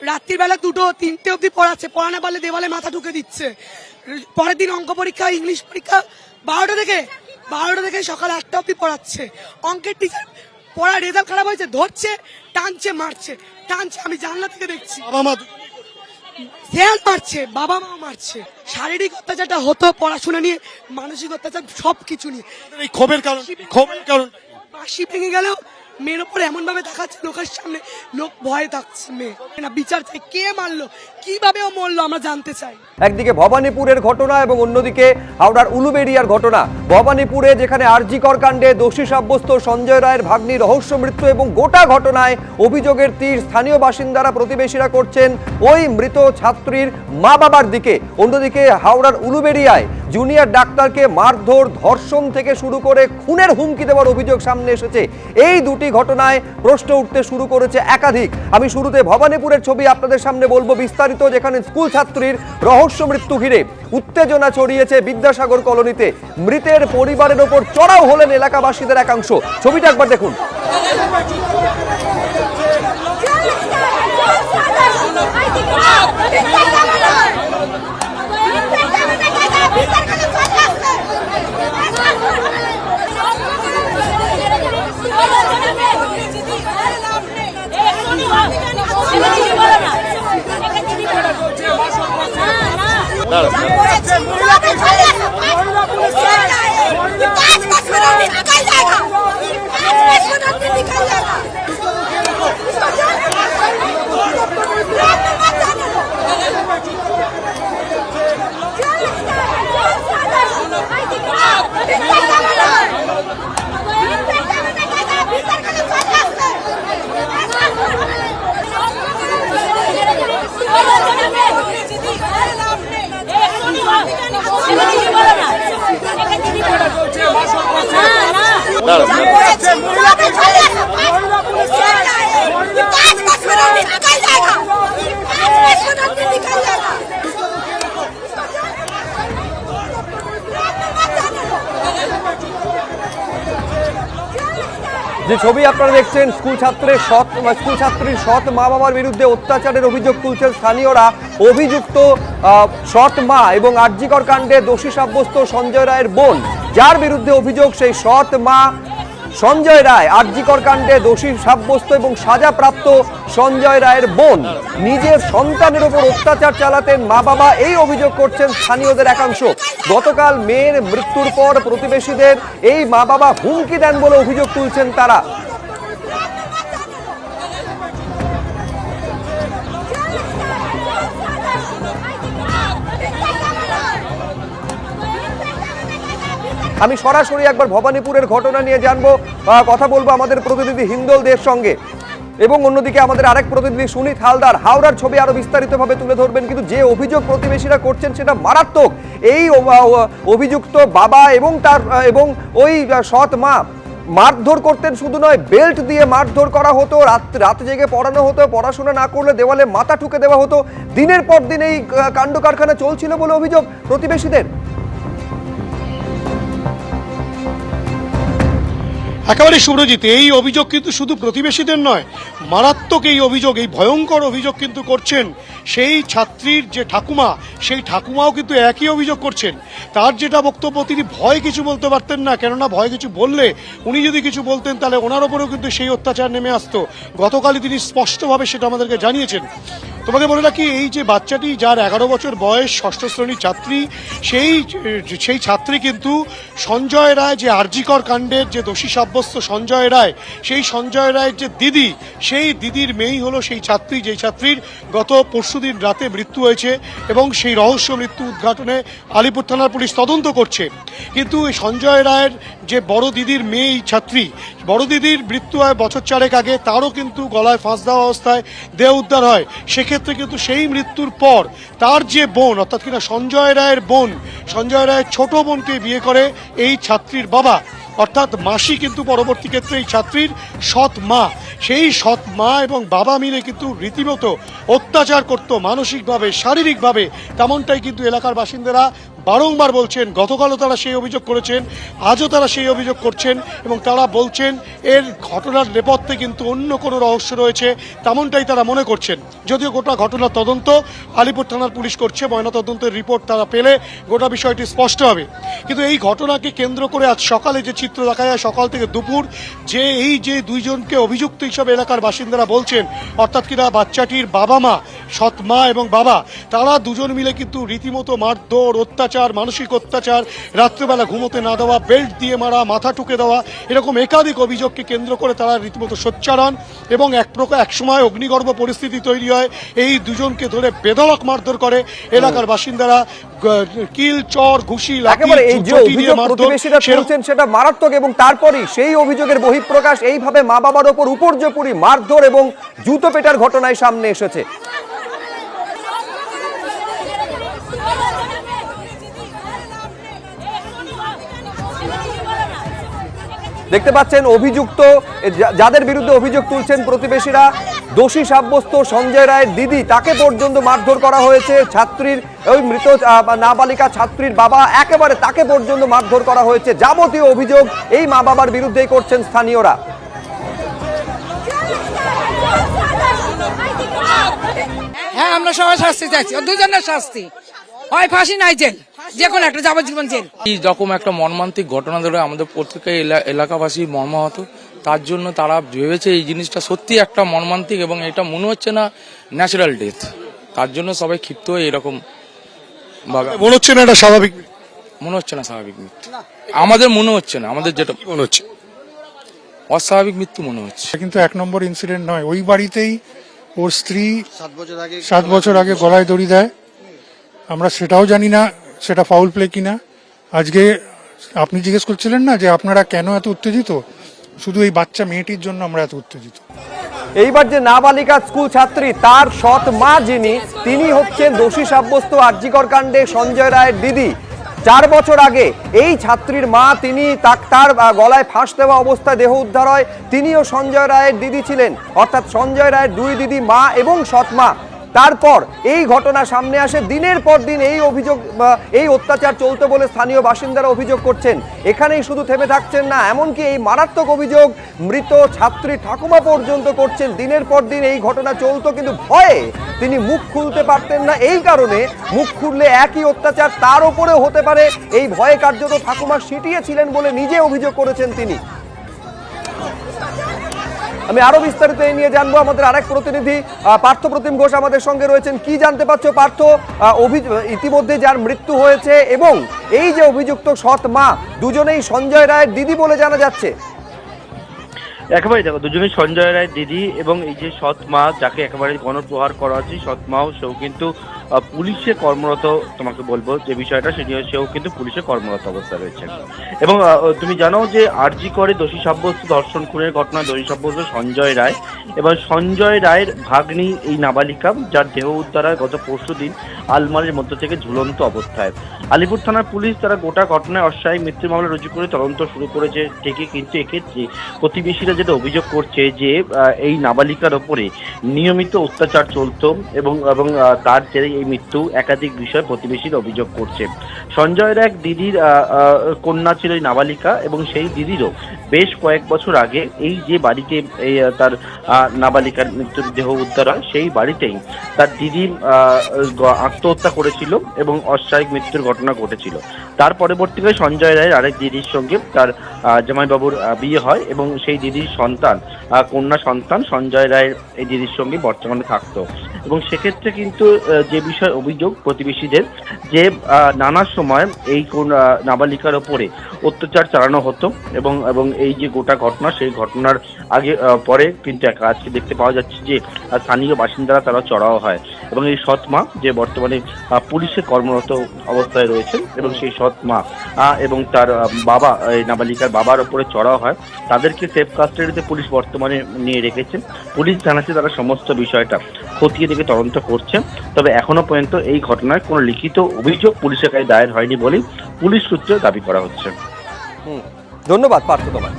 রাত্রিবেলা দুটো তিনটে অবধি পড়াচ্ছে। পড়ানো পারলে দেওয়ালে মাথা ঢুকে দিচ্ছে। পরের দিন অঙ্ক পরীক্ষা ইংলিশ পরীক্ষা বারোটা থেকে বারোটা থেকে সকাল একটা অবধি পড়াচ্ছে। অঙ্কের টিচার পড়ার রেজাল্ট খারাপ হয়েছে ধরছে টানছে মারছে। টানছে আমি জানলা থেকে দেখছি। বাবা মা ধ্যান মারছে বাবা মা মারছে। শারীরিক অত্যাচারটা হতো পড়াশোনা নিয়ে মানসিক অত্যাচার সব কিছু নিয়ে এই ক্ষোভের কারণ? ক্ষোভের কারণ। বাসি ভেঙে গেলেও মেয়ের ওপর এমন ভাবে দেখাচ্ছে লোকের সামনে লোক ভয়ে থাকছে মেয়ে। না, বিচার চাই। কে মারলো? কীভাবে ও মরলো? আমরা জানতে চাই। একদিকে ভবানীপুরের ঘটনা এবং অন্যদিকে হাওড়ার উলুবেড়িয়ার ঘটনা। ভবানীপুরে যেখানে আরজিকর কাণ্ডে দোষী সাব্যস্ত সঞ্জয় রায়ের ভাগ্নি রহস্য মৃত্যু এবং গোটা ঘটনায় অভিযোগের তীর স্থানীয় বাসিন্দারা প্রতিবেশীরা করছেন, ওই মৃত ছাত্রীর মা বাবার দিকে। অন্যদিকে হাওড়ার উলুবেড়িয়ায় জুনিয়র ডাক্তারকে মারধর, ধর্ষণ থেকে শুরু করে খুনের হুমকি দেওয়ার অভিযোগ সামনে এসেছে। এই দুটি ঘটনায় প্রশ্ন উঠতে শুরু করেছে একাধিক। আমি শুরুতে ভবানীপুরের ছবি আপনাদের সামনে বলব বিস্তারিত, যেখানে স্কুল ছাত্রীর রহস্য মৃত্যু ঘিরে উত্তেজনা ছড়িয়েছে বিদ্যাসাগর কলোনিতে। মৃতের পরিবারের ওপর চড়াও হলেন এলাকাবাসীদের একাংশ। ছবিটা একবার দেখুন। 你让过来，怎么了？যে ছবি আপনারা দেখছেন স্কুল ছাত্রের সৎ স্কুল ছাত্রীর সৎ মা বাবার বিরুদ্ধে অত্যাচারের অভিযোগ তুলছেন স্থানীয়রা। অভিযুক্ত আহ, সৎ মা এবং আর্যিকর কাণ্ডে দোষী সাব্যস্ত সঞ্জয় রায়ের বোন। যার বিরুদ্ধে অভিযোগ, সেই সৎ মা সঞ্জয় রায় আর্যিকর কাণ্ডে দোষী সাব্যস্ত এবং সাজাপ্রাপ্ত সঞ্জয় রায়ের বোন। নিজের সন্তানের ওপর অত্যাচার চালাতেন মা বাবা এই অভিযোগ করছেন স্থানীয়দের একাংশ। গতকাল মেয়ের মৃত্যুর পর প্রতিবেশীদের এই মা বাবা হুমকি দেন বলে অভিযোগ তুলছেন তারা। আমি সরাসরি একবার ভবানীপুরের ঘটনা নিয়ে জানব কথা বলব আমাদের প্রতিনিধি হিন্দল দের সঙ্গে। এবং অন্যদিকে আমাদের আরেক প্রতিনিধি সুনীত হালদার, হাওড়ার ছবি আরও বিস্তারিতভাবে তুলে ধরবেন, কিন্তু যে অভিযোগ প্রতিবেশীরা করছেন সেটা মারাত্মক। এই অভিযুক্ত বাবা এবং তার এবং ওই সৎ মা মারধর করতেন শুধু নয়, বেল্ট দিয়ে মারধর করা হতো, রাত রাত জেগে পড়ানো হতো, পড়াশোনা না করলে দেওয়ালে মাথা ঠুকে দেওয়া হতো। দিনের পর দিন এই কাণ্ড কারখানা চলছিল বলে অভিযোগ প্রতিবেশীদের। একেবারে সুব্রজিৎ, এই অভিযোগ কিন্তু শুধু প্রতিবেশীদের নয়, মারাত্মক এই অভিযোগ, এই ভয়ঙ্কর অভিযোগ কিন্তু করছেন সেই ছাত্রীর যে ঠাকুমা, সেই ঠাকুমাও কিন্তু একই অভিযোগ করছেন। তার যেটা বক্তব্য, তিনি ভয় কিছু বলতে পারতেন না, কেননা ভয় কিছু বললে, উনি যদি কিছু বলতেন, তাহলে ওনার ওপরেও কিন্তু সেই অত্যাচার নেমে আসতো। গতকালই তিনি স্পষ্টভাবে সেটা আমাদেরকে জানিয়েছেন। তোমাকে বলে রাখি, এই যে বাচ্চাটি যার এগারো বছর বয়স, ষষ্ঠ শ্রেণির ছাত্রী, সেই সেই ছাত্রী কিন্তু সঞ্জয় রায় যে আরজিকর কাণ্ডের যে দোষী সাব্যস্ত সঞ্জয় রায়, সেই সঞ্জয় রায়ের যে দিদি, সেই দিদির মেয়েই হলো সেই ছাত্রী, যেই ছাত্রীর গত পরশুদিন রাতে মৃত্যু হয়েছে এবং সেই রহস্য মৃত্যু উদ্ঘাটনে আলিপুর থানার পুলিশ তদন্ত করছে। কিন্তু সঞ্জয় রায়ের যে বড় দিদির মেয়ে ছাত্রী বড় দিদির মৃত্যু হয় বছর চারেক আগে, তারও কিন্তু গলায় ফাঁস দেওয়া অবস্থায় দেহ উদ্ধার হয়। সেক্ষেত্রে কিন্তু সেই মৃত্যুর পর তার যে বোন, অর্থাৎ কিনা সঞ্জয় রায়ের বোন, সঞ্জয় রায়ের ছোট বোনকে বিয়ে করে এই ছাত্রীর বাবা। অর্থাৎ মাসি কিন্তু পরবর্তী ক্ষেত্রে এই ছাত্রীর সৎ মা। সেই সৎ মা এবং বাবা মিলে কিন্তু রীতিমতো অত্যাচার করত মানসিকভাবে, শারীরিকভাবে। তেমনটাই কিন্তু এলাকার বাসিন্দারা বারংবার বলছেন, গতকালও তারা সেই অভিযোগ করেছেন, আজও তারা সেই অভিযোগ করছেন এবং তারা বলছেন, এর ঘটনার নেপথ্যে কিন্তু অন্য কোনো রহস্য রয়েছে, তেমনটাই তারা মনে করছেন। যদিও গোটা ঘটনার তদন্ত আলিপুর থানার পুলিশ করছে, ময়নাতদন্তের রিপোর্ট তারা পেলে গোটা বিষয়টি স্পষ্ট হবে। কিন্তু এই ঘটনাকে কেন্দ্র করে আজ সকালে যে চিত্র দেখা যায়, সকাল থেকে দুপুর, যে এই যে দুইজনকে অভিযুক্ত হিসাবে এলাকার বাসিন্দারা বলছেন, অর্থাৎ কিনা বাচ্চাটির বাবা মা, সৎ মা এবং বাবা, তারা দুজন মিলে কিন্তু রীতিমতো মারধর, অত্যাচার মানসিক অত্যাচার রাত্রেবেলা ঘুমোতে না দেওয়া বেল্ট দিয়ে মারা মাথা টুকে দেওয়া এরকম একাধিক অভিযোগকে কেন্দ্র করে তারা রীতিমতো সোচ্চারণ এবং এক প্রকার একসময় অগ্নিগর্ভ পরিস্থিতি তৈরি হয়। এই দুজনকে ধরে বেদলক মারধর করে এলাকার বাসিন্দারা কিল চর ঘুষি সেটা মারাত্মক এবং তারপরই সেই অভিযোগের বহিঃপ্রকাশ এইভাবে মা বাবার ওপর উপর্যপুরি মারধর এবং জুতো পেটার ঘটনায় সামনে এসেছে। দেখতে পাচ্ছেন অভিযুক্ত যাদের বিরুদ্ধে অভিযোগ তুলছেন প্রতিবেশীরা, দোষী সাব্যস্ত সঞ্জয় রায়ের দিদি, তাকে পর্যন্ত মারধর করা হয়েছে। ছাত্রীর, ওই মৃত নাবালিকা ছাত্রীর বাবা একেবারে তাকে পর্যন্ত মারধর করা হয়েছে। যাবতীয় অভিযোগ এই মা বাবার বিরুদ্ধেই করছেন স্থানীয়রা। হ্যাঁ আমরা সবাই শাস্তি চাইছি। দুজনের শাস্তি। হয় ফাঁসি, নাই জেল। যে কোনো একটা যাবজ্জীবন জেল। এই রকম একটা মর্মান্তিক ঘটনা ধরে আমাদের প্রত্যেকের এলা- এলাকাবাসী মর্মাহত। তার জন্য তারা ভেবেছে এই জিনিসটা সত্যি একটা মর্মান্তিক এবং এটা মনে হচ্ছে না ন্যাচারাল ডেথ। তার জন্য সবাই ক্ষিপ্ত হয়ে এরকম ভাবে মনে হচ্ছে না এটা স্বাভাবিক মনে হচ্ছে না স্বাভাবিক মৃত্যু আমাদের মনে হচ্ছে না আমাদের যেটা মনে হচ্ছে। অস্বাভাবিক মৃত্যু মনে হচ্ছে। কিন্তু এক নম্বর ইনসিডেন্ট নয়। ওই বাড়িতেই ওর স্ত্রী সাত বছর আগে গলায় দড়ি দেয়। আমরা সেটাও জানি না। সেটা ফাউল প্লে কিনা। আজকে আপনি জিজ্ঞেস করছিলেন না যে আপনারা কেন এত উত্তেজিত? শুধু এই বাচ্চা মেয়েটির জন্য আমরা এত উত্তেজিত। এইবার যে নাবালিকা স্কুল ছাত্রী, তার সৎ মা যিনি, তিনি হচ্ছেন দোষী সাব্যস্ত আর্যিকর কাণ্ডে সঞ্জয় রায়ের দিদি। চার বছর আগে এই ছাত্রীর মা, তিনি তার গলায় ফাঁস দেওয়া অবস্থায় দেহ উদ্ধার হয়। তিনিও সঞ্জয় রায়ের দিদি ছিলেন। অর্থাৎ সঞ্জয় রায়ের দুই দিদি মা এবং সৎ মা। তারপর এই ঘটনা সামনে আসে। দিনের পর দিন এই অভিযোগ এই অত্যাচার চলতে বলে স্থানীয় বাসিন্দারা অভিযোগ করছেন। এখানেই শুধু থেমে থাকছেন না, এমনকি এই মারাত্মক অভিযোগ মৃত ছাত্রী ঠাকুমা পর্যন্ত করছেন। দিনের পর দিন এই ঘটনা চলতো, কিন্তু ভয়ে তিনি মুখ খুলতে পারতেন না। এই কারণে মুখ খুললে একই অত্যাচার তার উপরেও হতে পারে। এই ভয়ে কার্যত ঠাকুমা সিটিয়েছিলেন বলে নিজে অভিযোগ করেছেন তিনি। আমি আরও বিস্তারিত এই নিয়ে জানব। আমাদের আরেক প্রতিনিধি পার্থ প্রতিম ঘোষ আমাদের সঙ্গে রয়েছেন। কি জানতে পারছ পার্থ? ইতিমধ্যে যার মৃত্যু হয়েছে এবং এই যে অভিযুক্ত সৎ মা, দুজনেই সঞ্জয় রায়ের দিদি বলে জানা যাচ্ছে। একেবারে দেখো, দুজনেই সঞ্জয় রায় দিদি এবং এই যে সৎ মা, যাকে একেবারে গণপ্রহার করা হচ্ছে, সৎ মাও সেও কিন্তু পুলিশে কর্মরত, তোমাকে বলব যে বিষয়টা, সেটি সেও কিন্তু পুলিশে কর্মরত অবস্থা রয়েছে। এবং তুমি জানো যে আরজি করে দোষী সাব্যস্ত, ধর্ষণ খুনের ঘটনা দোষী সাব্যস্ত সঞ্জয় রায়। এবং সঞ্জয় রায়ের ভাগ্নি এই নাবালিকা, যার দেহ উদ্ধার হয় গত পরশু দিন আলমারির মধ্য থেকে ঝুলন্ত অবস্থায়। আলিপুর থানার পুলিশ তারা গোটা ঘটনায় অস্বাভাবিক মৃত্যুর মামলা রুজু করে তদন্ত শুরু করেছে ঠিকই, কিন্তু এক্ষেত্রে প্রতিবেশীরা যেটা অভিযোগ করছে যে এই নাবালিকার ওপরে নিয়মিত অত্যাচার চলতো এবং এবং তার জেরে এই মৃত্যু একাধিক বিষয় প্রতিবেশীর অভিযোগ করছে। সঞ্জয়ের এক দিদির কন্যা ছিল এই নাবালিকা এবং সেই দিদিরও বেশ কয়েক বছর আগে এই যে বাড়িতে তার নাবালিকার মৃত্যুর দেহ উদ্ধার হয়, সেই বাড়িতেই তার দিদি আত্মহত্যা করেছিল এবং অস্বাভাবিক মৃত্যুর ঘটনা ঘটেছিল। তার পরবর্তীকালে সঞ্জয় রায়ের আরেক দিদির সঙ্গে তার জামাইবাবুর বিয়ে হয় এবং সেই দিদির সন্তান কন্যা সন্তান সঞ্জয় রায়ের এই দিদির সঙ্গে বর্তমানে থাকতো। এবং সেক্ষেত্রে কিন্তু যে বিষয় অভিযোগ প্রতিবেশীদের যে নানা সময় এই কোন নাবালিকার ওপরে অত্যাচার চালানো হতো এবং এবং এই যে গোটা ঘটনা, সেই ঘটনার আগে পরে কিন্তু আজকে দেখতে পাওয়া যাচ্ছে যে স্থানীয় বাসিন্দারা তারা চড়াও হয়। এবং এই সৎ মা যে বর্তমানে পুলিশে কর্মরত অবস্থায় রয়েছেন এবং সেই সৎ মা এবং তার বাবা, এই নাবালিকার বাবার ওপরে চড়াও হয়। তাদেরকে সেফ কাস্টাডিতে পুলিশ বর্তমানে নিয়ে রেখেছে। পুলিশ জানাচ্ছে তারা সমস্ত বিষয়টা খতিয়ে দেখে তদন্ত করছে। তবে এখনও পর্যন্ত এই ঘটনায় কোনো লিখিত অভিযোগ পুলিশের কাছে দায়ের হয়নি বলেই পুলিশ সূত্রে দাবি করা হচ্ছে। ধন্যবাদ, পার্থ তোমার